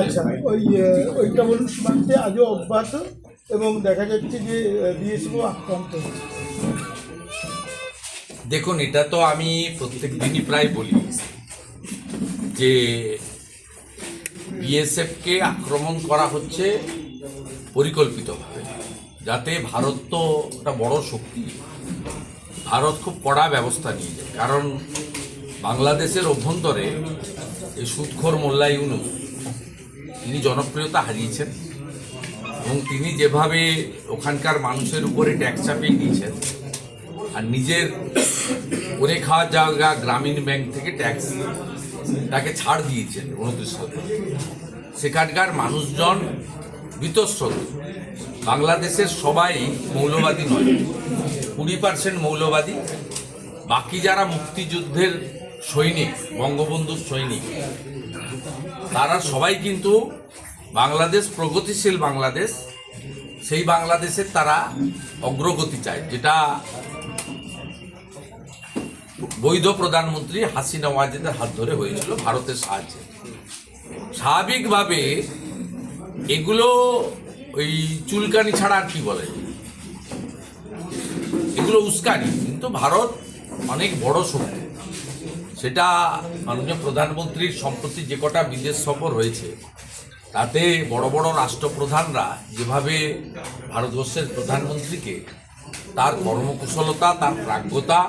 আচ্ছা ওই ওইটা বলুন সীমান্তে আজও অব্যাহত এবং দেখা যাচ্ছে যে আক্রান্ত দেখুন, এটা তো আমি প্রত্যেক দিনই প্রায় বলি যে বিএসএফকে আক্রমণ করা হচ্ছে পরিকল্পিতভাবে, যাতে ভারত তো একটা বড় শক্তি। ভারত খুব কড়া ব্যবস্থা নিয়ে যায় কারণ বাংলাদেশের অভ্যন্তরে এই সুদখোর মোল্লা ইউনুস তিনি জনপ্রিয়তা হারিয়েছেন এবং তিনি যেভাবে ওখানকার মানুষের উপরে ট্যাক্স চাপিয়ে দিয়েছেন আর নিজের করে খাওয়ার জায়গা গ্রামীণ ব্যাংক থেকে ট্যাক্স তাকে ছাড় দিয়েছেন উনত্রিশ শতাংশ সেখানকার মানুষজন বিতস্রত বাংলাদেশের সবাই মৌলবাদী নয়, কুড়ি পার্সেন্ট মৌলবাদী। বাকি যারা মুক্তিযুদ্ধের সৈনিক বঙ্গবন্ধুর সৈনিক। তারা সবাই কিন্তু বাংলাদেশ, প্রগতিশীল বাংলাদেশ। সেই বাংলাদেশের তারা অগ্রগতি চায়, যেটা বৈধ প্রধানমন্ত্রী হাসিনা ওয়াজেদের হাত ধরে হয়েছিল ভারতের সাহায্যে। স্বাভাবিকভাবে এগুলো ওই চুলকানি ছাড়া আর কি বলে? এগুলো উস্কানি, কিন্তু ভারত অনেক বড় শক্তি। সেটা মাননীয় প্রধানমন্ত্রীর সম্প্রতি যে কটা বিদেশ সফর হয়েছে, তাতে বড় বড় রাষ্ট্রপ্রধানরা যেভাবে ভারতবর্ষের প্রধানমন্ত্রীকে তার কর্মকুশলতা, তার প্রাজ্ঞতা,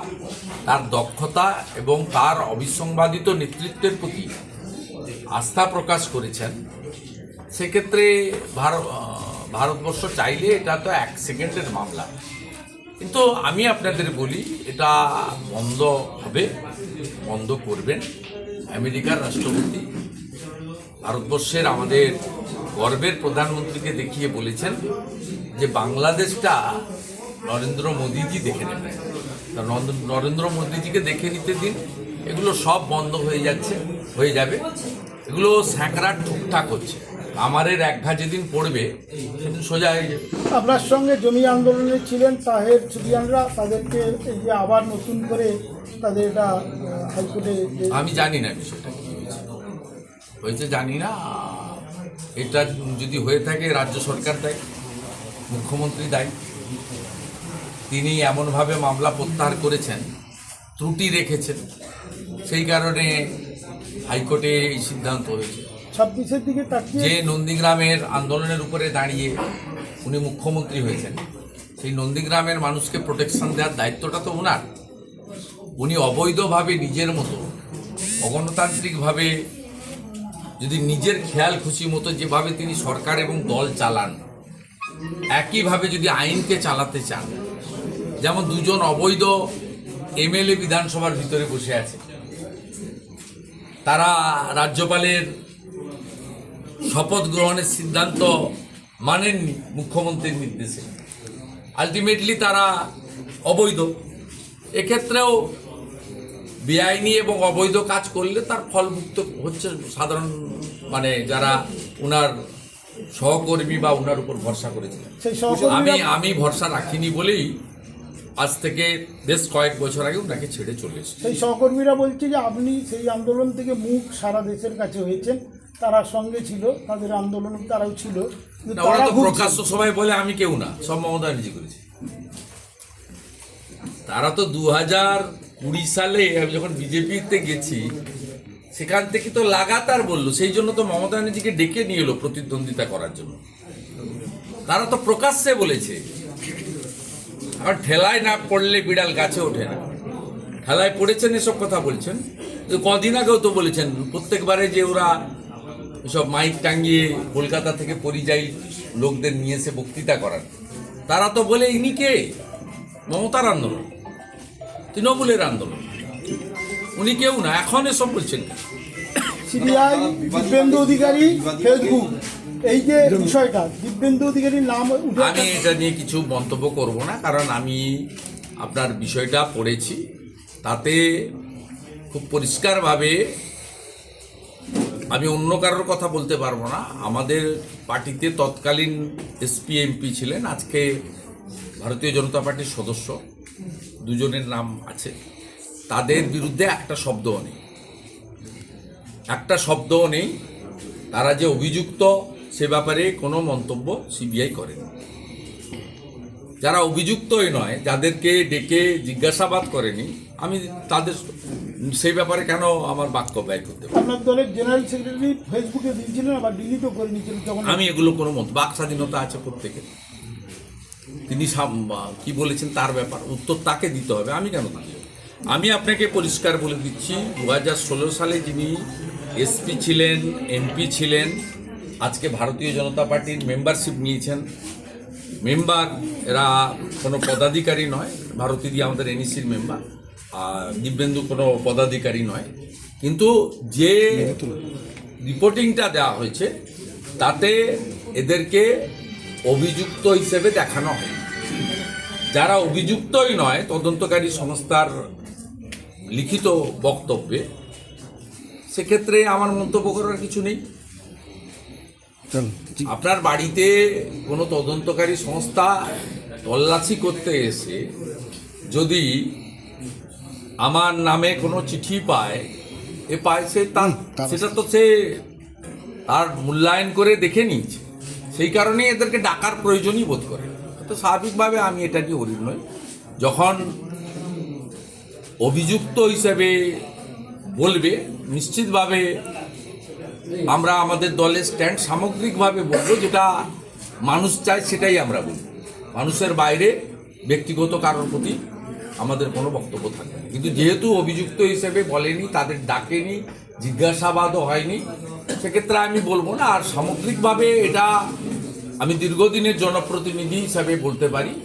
তার দক্ষতা এবং তার অবিসংবাদিত নেতৃত্বের প্রতি আস্থা প্রকাশ করেছেন, সেক্ষেত্রে ভারত ভারতবর্ষ চাইলে এটা তো এক সেকেন্ডের মামলা। কিন্তু আমি আপনাদের বলি, এটা বন্ধ হবে। বন্ধ করবেন আমেরিকার রাষ্ট্রপতি। ভারতবর্ষের আমাদের গর্বের প্রধানমন্ত্রীকে দেখিয়ে বলেছেন যে বাংলাদেশটা নরেন্দ্র মোদীজি দেখে নেবেন তা নরেন্দ্র- মোদীজিকে দেখে নিতে দিন। এগুলো সব বন্ধ হয়ে যাচ্ছে, হয়ে যাবে। এগুলো স্যাঁকড়া ঠুকঠাক হচ্ছে। আমারের এক ঘা যেদিন পড়বে সেদিন সোজা হয়ে যাবে আপনার সঙ্গে জমি আন্দোলনে ছিলেন তাহের সুবিয়ানরা তাদেরকে এই যে আবার নতুন করে তাদের এটা হাইকোর্টে আমি জানি না বিষয়টা হয়েছে জানি না এটা যদি হয়ে থাকে রাজ্য সরকার দায়ী মুখ্যমন্ত্রী দায়ী। তিনি এমনভাবে মামলা প্রত্যাহার করেছেন ত্রুটি রেখেছেন সেই কারণে হাইকোর্টে এই সিদ্ধান্ত হয়েছে। ছাব্বিশের দিকে তাকিয়ে যে নন্দীগ্রামের আন্দোলনের উপরে দাঁড়িয়ে উনি মুখ্যমন্ত্রী হয়েছেন, সেই নন্দীগ্রামের মানুষকে প্রোটেকশন দেওয়ার দায়িত্বটা তো ওনার উনি অবৈধভাবে নিজের মতো, অগণতান্ত্রিকভাবে যদি নিজের খেয়াল খুশি মতো যেভাবে তিনি সরকার এবং দল চালান, একইভাবে যদি আইনকে চালাতে চান, যেমন দুজন অবৈধ এমএলএ বিধানসভার ভিতরে বসে আছে, তারা রাজ্যপালের শপথ গ্রহণের সিদ্ধান্ত মানেননি মুখ্যমন্ত্রীর নির্দেশে। আলটিমেটলি তারা অবৈধ। এক্ষেত্রেও বেআইনি এবং অবৈধ কাজ করলে তার ফলভুক্ত হচ্ছে সাধারণ মানে যারা উনার সহকর্মী বা উনার উপর ভরসা করেছিলেন সেই আমি আমি ভরসা রাখিনি বলেই আজ থেকে বেশ কয়েক বছর আগে ওনাকে ছেড়ে চলে এসেছি। সেই সহকর্মীরা বলছে যে আপনি সেই আন্দোলন থেকে মুখ সারা দেশের কাছে হয়েছেন। তারা সঙ্গে ছিল তাদের আন্দোলন তারাও ছিল তারা তো প্রকাশ্য সবাই বলে আমি কেউ না সব মমতা ব্যানার্জি করেছি। তারা তো দু হাজার কুড়ি সালে আমি যখন বিজেপিতে গেছি সেখান থেকে তো লাগাতার বলল সেই জন্য তো মমতা ব্যানার্জিকে ডেকে নিয়ে এলো প্রতিদ্বন্দ্বিতা করার জন্য। তারা তো প্রকাশ্যে বলেছে আর ঠেলায় না পড়লে বিড়াল গাছে ওঠে না। ঠেলায় পড়েছেন এসব কথা বলছেন কদিন আগেও তো বলেছেন প্রত্যেকবারে যে ওরা এসব মাইক টাঙ্গিয়ে কলকাতা থেকে পরিযায়ী লোকদের নিয়ে এসে বক্তৃতা করার। তারা তো বলে ইনি কে? মমতার আন্দোলন তৃণমূলের আন্দোলন। উনি কেউ না এখন এসব বলছেন কেন? সিবিআই দিব্যেন্দু অধিকারী ফেসবুক এই যে বিষয়টা দিব্যেন্দু অধিকারীর নাম আমি এটা নিয়ে কিছু মন্তব্য করব না কারণ আমি আপনার বিষয়টা পড়েছি। তাতে খুব পরিষ্কারভাবে আমি অন্য কারোর কথা বলতে পারব না। আমাদের পার্টিতে তৎকালীন এসপি, এমপি ছিলেন। আজকে ভারতীয় জনতা পার্টির সদস্য। দুজনের নাম আছে। তাদের বিরুদ্ধে একটা শব্দও নেই। একটা শব্দও নেই। তারা যে অভিযুক্ত, সে ব্যাপারে কোনো মন্তব্য সিবিআই করেনি। যারা অভিযুক্তই নয়, যাদেরকে ডেকে জিজ্ঞাসাবাদ করেনি, আমি তাদের সেই ব্যাপারে কেন আমার বাক্য ব্যয় করতে আপনার দলের জেনারেল সেক্রেটারি ফেসবুকে দিয়েছিলেন আবার ডিলিটও করে নিয়েছিলেন তখন। আমি এগুলো কোনো মত বাক স্বাধীনতা আছে প্রত্যেকের। তিনি কি বলেছেন তার ব্যাপার উত্তর তাকে দিতে হবে আমি কেন দিতে আমি আপনাকে পরিষ্কার বলে দিচ্ছি দু হাজার ষোলো সালে যিনি এসপি ছিলেন এমপি ছিলেন আজকে ভারতীয় জনতা পার্টির মেম্বারশিপ নিয়েছেন। মেম্বার এরা কোনো পদাধিকারী নয় ভারতী দিয়ে আমাদের এনইসির মেম্বার। দিব্যেন্দু কোনো পদাধিকারী নয়। কিন্তু যে রিপোর্টিংটা দেওয়া হয়েছে তাতে এদেরকে অভিযুক্ত হিসেবে দেখানো হয়। যারা অভিযুক্তই নয় তদন্তকারী সংস্থার লিখিত বক্তব্যে সেক্ষেত্রে আমার মন্তব্য করার কিছু নেই। আপনার বাড়িতে কোনো তদন্তকারী সংস্থা তল্লাশি করতে এসে যদি আমার নামে কোনো চিঠি পায় এ পায় সে তার সেটা তো সে তার মূল্যায়ন করে দেখে নিয়েছে। সেই কারণেই এদেরকে ডাকার প্রয়োজনই বোধ করে। তো স্বাভাবিকভাবে আমি এটা নিয়ে অরির নই। যখন অভিযুক্ত হিসেবে বলবে নিশ্চিতভাবে আমরা আমাদের দলের স্ট্যান্ড সামগ্রিকভাবে বলব যেটা মানুষ চায় সেটাই আমরা বলি মানুষের বাইরে ব্যক্তিগত কারোর প্রতি আমাদের কোনো বক্তব্য থাকবে না। কিন্তু যেহেতু অভিযুক্ত হিসেবে বলেনি, তাদের ডাকেনি, জিজ্ঞাসাবাদও হয়নি, সেক্ষেত্রে আমি বলব না। আর সামগ্রিকভাবে এটা আমি দীর্ঘদিনের জনপ্রতিনিধি হিসাবে বলতে পারি।